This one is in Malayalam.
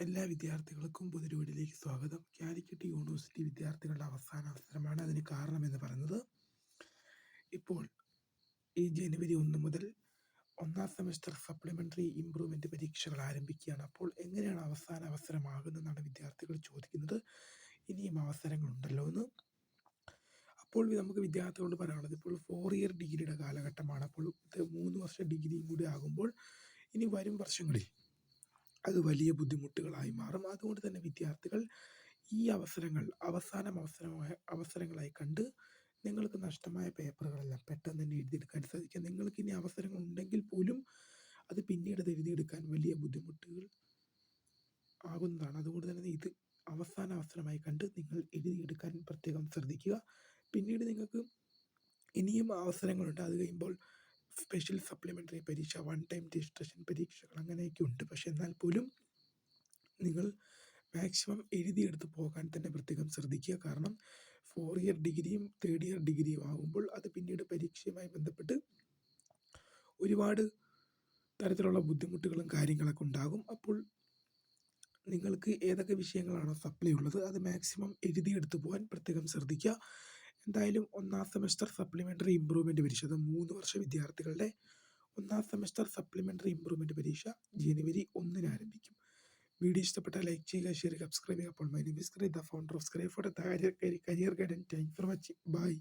എല്ലാ വിദ്യാർത്ഥികൾക്കും പുതുരുവടിയിലേക്ക് സ്വാഗതം. കാലിക്കറ്റ് യൂണിവേഴ്സിറ്റി വിദ്യാർത്ഥികളുടെ അവസാന അവസരമാണ് അതിന് കാരണം എന്ന് പറയുന്നത്. ഇപ്പോൾ ഈ ജനുവരി ഒന്ന് മുതൽ ഒന്നാം സെമസ്റ്റർ സപ്ലിമെന്ററി ഇംപ്രൂവ്മെന്റ് പരീക്ഷകൾ ആരംഭിക്കുകയാണ്. അപ്പോൾ എങ്ങനെയാണ് അവസാന അവസരമാകുന്നതെന്നാണ് വിദ്യാർത്ഥികൾ ചോദിക്കുന്നത്. ഇനിയും അവസരങ്ങളുണ്ടല്ലോ എന്ന്. അപ്പോൾ നമുക്ക് വിദ്യാർത്ഥികളോട് പറയാനുള്ളത്. ഇപ്പോൾ ഫോർ ഇയർ ഡിഗ്രിയുടെ കാലഘട്ടമാണ്. അപ്പോൾ മൂന്ന് വർഷ ഡിഗ്രിയും കൂടി ആകുമ്പോൾ ഇനി വരും വർഷങ്ങളിൽ അത് വലിയ ബുദ്ധിമുട്ടുകളായി മാറും. അതുകൊണ്ട് തന്നെ വിദ്യാർത്ഥികൾ ഈ അവസരങ്ങൾ അവസാനം അവസരമായ അവസരങ്ങളായി കണ്ട് നിങ്ങൾക്ക് നഷ്ടമായ പേപ്പറുകളെല്ലാം പെട്ടെന്ന് തന്നെ എഴുതിയെടുക്കാൻ സാധിക്കും. നിങ്ങൾക്ക് ഇനി അവസരങ്ങൾ ഉണ്ടെങ്കിൽ പോലും അത് പിന്നീട് അത് എഴുതിയെടുക്കാൻ വലിയ ബുദ്ധിമുട്ടുകൾ ആകുന്നതാണ്. അതുകൊണ്ട് തന്നെ ഇത് അവസാന അവസരമായി കണ്ട് നിങ്ങൾ എഴുതിയെടുക്കാൻ പ്രത്യേകം ശ്രദ്ധിക്കുക. പിന്നീട് നിങ്ങൾക്ക് ഇനിയും അവസരങ്ങളുണ്ട്. അത് കഴിയുമ്പോൾ സ്പെഷ്യൽ സപ്ലിമെന്ററി പരീക്ഷ വൺ ടൈം രജിസ്ട്രേഷൻ പരീക്ഷകൾ അങ്ങനെയൊക്കെ ഉണ്ട്. പക്ഷെ എന്നാൽ പോലും നിങ്ങൾ മാക്സിമം എഴുതിയെടുത്ത് പോകാൻ തന്നെ പ്രത്യേകം ശ്രദ്ധിക്കുക. കാരണം ഫോർ ഇയർ ഡിഗ്രിയും തേർഡ് ഇയർ ഡിഗ്രിയും ആകുമ്പോൾ അത് പിന്നീട് പരീക്ഷയുമായി ബന്ധപ്പെട്ട് ഒരുപാട് തരത്തിലുള്ള ബുദ്ധിമുട്ടുകളും കാര്യങ്ങളൊക്കെ ഉണ്ടാകും. അപ്പോൾ നിങ്ങൾക്ക് ഏതൊക്കെ വിഷയങ്ങളാണോ സപ്ലൈ ഉള്ളത് അത് മാക്സിമം എഴുതിയെടുത്ത് പോകാൻ പ്രത്യേകം ശ്രദ്ധിക്കുക. എന്തായാലും ഒന്നാം സെമസ്റ്റർ സപ്ലിമെന്ററി ഇമ്പ്രൂവ്മെന്റ് പരീക്ഷ. അത് മൂന്ന് വർഷ വിദ്യാർത്ഥികളുടെ ഒന്നാം സെമസ്റ്റർ സപ്ലിമെന്ററി ഇമ്പ്രൂവ്മെന്റ് പരീക്ഷ ജനുവരി ഒന്നിന് ആരംഭിക്കും. വീഡിയോ ഇഷ്ടപ്പെട്ടാൽ ലൈക്ക് ചെയ്യുക ഷെയർ സബ്സ്ക്രൈബ് ചെയ്യുക. അപ്പോൾ my the founder of സ്ക്രൈ for career guidance thank for watching bye